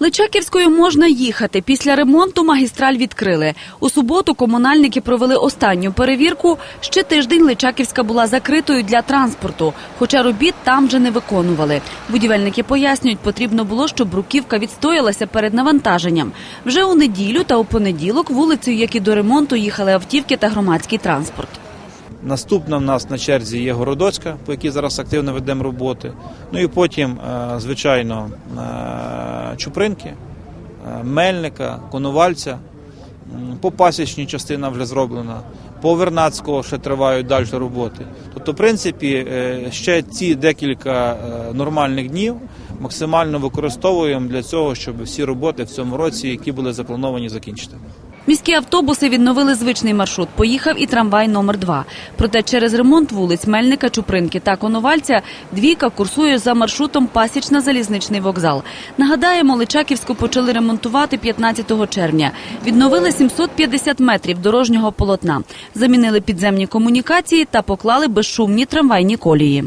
Личаківською можна їхати. Після ремонту магістраль відкрили. У суботу комунальники провели останню перевірку. Ще тиждень Личаківська була закритою для транспорту, хоча робіт там вже не виконували. Будівельники пояснюють, потрібно було, щоб бруківка відстоялася перед навантаженням. Вже у неділю та у понеділок вулицею, як і до ремонту, їхали автівки та громадський транспорт. Наступна в нас на черзі є Городоцька, по якій зараз активно ведемо роботи. Ну і потім, е, звичайно, е, Чупринки, е, Мельника, Конувальця. По пасічній частина вже зроблена. По Вернадського ще тривають далі роботи. Тобто, в принципі, ще ці декілька нормальних днів максимально використовуємо для цього, щоб всі роботи в цьому році, які були заплановані, закінчити. Міські автобуси відновили звичний маршрут. Поїхав і трамвай номер 2 Проте через ремонт вулиць Мельника, Чупринки та Коновальця двійка курсує за маршрутом Пасічна-залізничний вокзал. Нагадаємо, Личаківську почали ремонтувати 15 червня. Відновили 750 метрів дорожнього полотна, замінили підземні комунікації та поклали безшумні трамвайні колії.